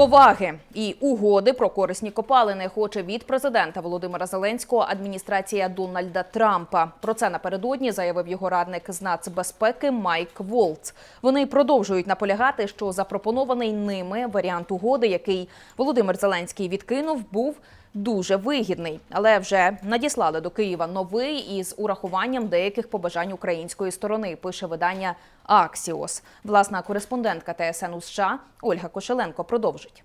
Поваги і угоди про корисні копалини хоче від президента Володимира Зеленського адміністрація Дональда Трампа. Про це напередодні заявив його радник з нацбезпеки Майк Волц. Вони продовжують наполягати, що запропонований ними варіант угоди, який Володимир Зеленський відкинув, був дуже вигідний, але вже надіслали до Києва новий із урахуванням деяких побажань української сторони. Пише видання Аксіос. Власна кореспондентка ТСН у США Ольга Кошеленко продовжить.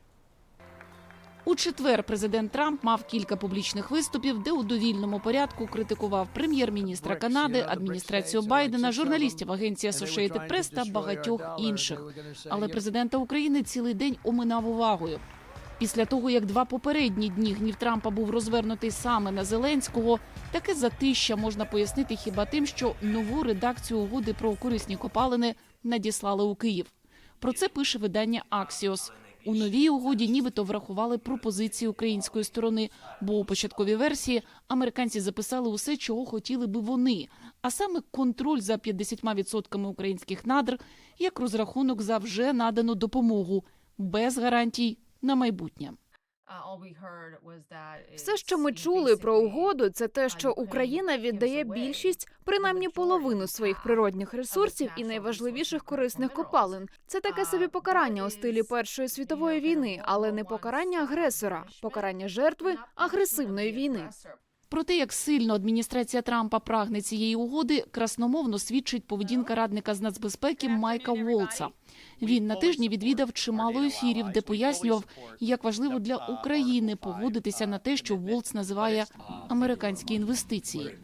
У четвер президент Трамп мав кілька публічних виступів, де у довільному порядку критикував прем'єр-міністра Канади, адміністрацію Байдена, журналістів агенції Associated Press та багатьох інших. Але президента України цілий день оминав увагою. Після того, як два попередні дні гнів Трампа був розвернутий саме на Зеленського, таке затища можна пояснити хіба тим, що нову редакцію угоди про корисні копалини надіслали у Київ. Про це пише видання Аксіос. У новій угоді нібито врахували пропозиції української сторони, бо у початковій версії американці записали усе, чого хотіли би вони, а саме контроль за 50% українських надр як розрахунок за вже надану допомогу без гарантій на майбутнє. Все, що ми чули про угоду, це те, що Україна віддає більшість, принаймні половину своїх природних ресурсів і найважливіших корисних копалин. Це таке собі покарання у стилі Першої світової війни, але не покарання агресора, покарання жертви агресивної війни. Про те, як сильно адміністрація Трампа прагне цієї угоди, красномовно свідчить поведінка радника з нацбезпеки Майка Волца. Він на тижні відвідав чимало ефірів, де пояснював, як важливо для України погодитися на те, що Волц називає американські інвестиції.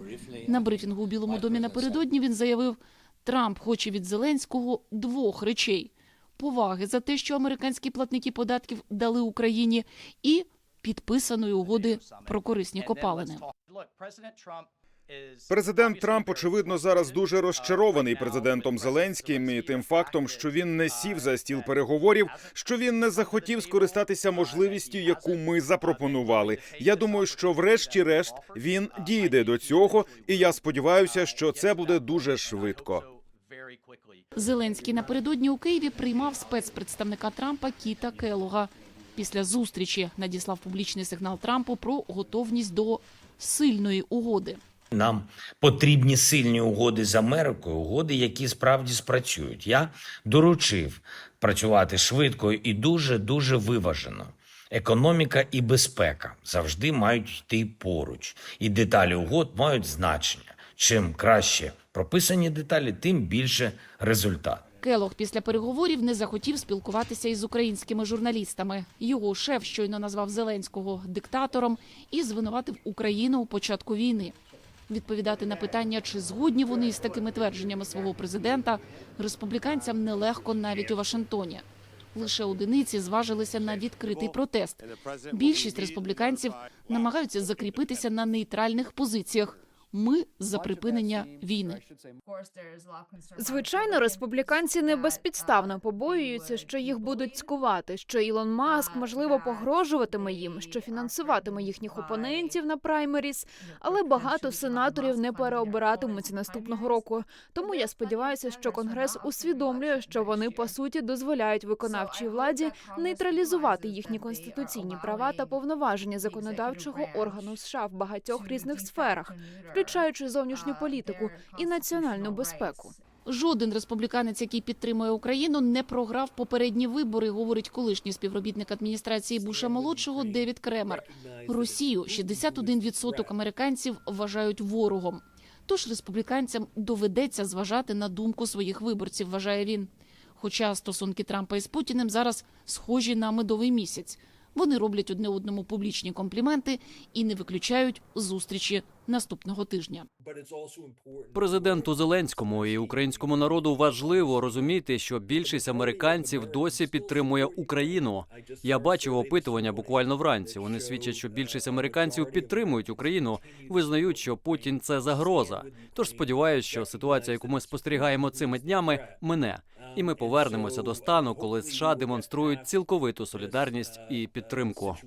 На брифінгу у Білому домі напередодні він заявив, Трамп хоче від Зеленського двох речей: поваги за те, що американські платники податків дали Україні, і підписаної угоди про корисні копалини. Президент Трамп, очевидно, зараз дуже розчарований президентом Зеленським і тим фактом, що він не сів за стіл переговорів, що він не захотів скористатися можливістю, яку ми запропонували. Я думаю, що врешті-решт він дійде до цього, і я сподіваюся, що це буде дуже швидко. Зеленський напередодні у Києві приймав спецпредставника Трампа Кіта Келога. Після зустрічі надіслав публічний сигнал Трампу про готовність до сильної угоди. Нам потрібні сильні угоди з Америкою, угоди, які справді спрацюють. Я доручив працювати швидко і дуже дуже виважено. Економіка і безпека завжди мають йти поруч, і деталі угод мають значення. Чим краще прописані деталі, тим більше результат. Келог після переговорів не захотів спілкуватися із українськими журналістами. Його шеф щойно назвав Зеленського диктатором і звинуватив Україну у початку війни. Відповідати на питання, чи згодні вони із такими твердженнями свого президента, республіканцям нелегко навіть у Вашингтоні. Лише одиниці зважилися на відкритий протест. Більшість республіканців намагаються закріпитися на нейтральних позиціях. Ми за припинення війни. Звичайно, республіканці не безпідставно побоюються, що їх будуть цькувати, що Ілон Маск можливо погрожуватиме їм, що фінансуватиме їхніх опонентів на праймеріс, але багато сенаторів не переобиратимуться наступного року. Тому я сподіваюся, що конгрес усвідомлює, що вони по суті дозволяють виконавчій владі нейтралізувати їхні конституційні права та повноваження законодавчого органу США в багатьох різних сферах, включаючи зовнішню політику і національну безпеку. Жоден республіканець, який підтримує Україну, не програв попередні вибори, говорить колишній співробітник адміністрації Буша молодшого Девід Кремер. Росію 61% американців вважають ворогом. Тож республіканцям доведеться зважати на думку своїх виборців, вважає він. Хоча стосунки Трампа із Путіним зараз схожі на медовий місяць. Вони роблять одне одному публічні компліменти і не виключають зустрічі наступного тижня. Президенту Зеленському і українському народу важливо розуміти, що більшість американців досі підтримує Україну. Я бачив опитування буквально вранці. Вони свідчать, що більшість американців підтримують Україну, визнають, що Путін це загроза. Тож сподіваюся, що ситуація, яку ми спостерігаємо цими днями, мине, і ми повернемося до стану, коли США демонструють цілковиту солідарність і підтримку.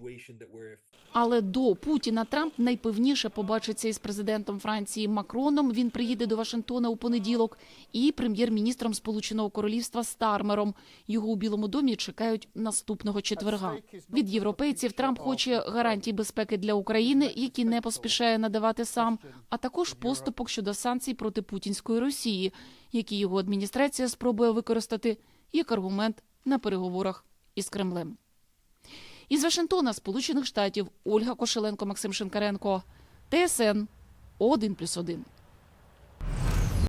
Але до Путіна Трамп найпевніше побачиться із з президентом Франції Макроном. Він приїде до Вашингтона у понеділок, і прем'єр-міністром Сполученого Королівства Стармером. Його у Білому домі чекають наступного четверга. Від європейців Трамп хоче гарантій безпеки для України, які не поспішає надавати сам, а також поступок щодо санкцій проти путінської Росії, які його адміністрація спробує використати як аргумент на переговорах із Кремлем. Із Вашингтона, Сполучених Штатів, Ольга Кошеленко, Максим Шинкаренко, ТСН 1+,1.